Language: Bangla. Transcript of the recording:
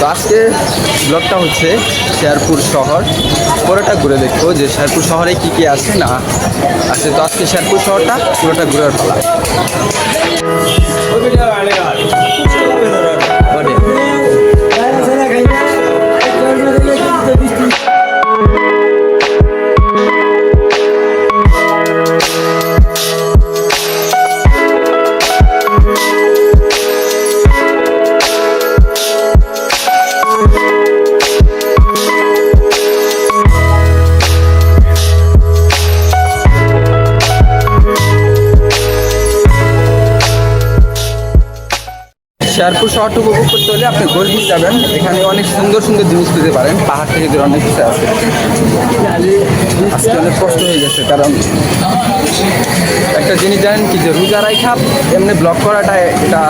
তো আজকে ব্লগটা হচ্ছে শেয়ারপুর শহর। পুরোটা ঘুরে দেখব যে শেয়ারপুর শহরে কি কি আছে, না আছে। তো আজকে শেয়ারপুর শহরটা পুরোটা ঘুরে ফেলা শেরপুর শহরটা উপভোগ করতে হলে আপনি গোলবিল যাবেন। এখানে অনেক সুন্দর সুন্দর জিনিস পেতে পারেন। পাহাড় থেকে অনেক কিছু আছে। আজকে অনেক কষ্ট হয়ে গেছে, কারণ একটা জিনিস জানেন কি যে রোজা রাইখা এমনি ব্লক করাটা এটা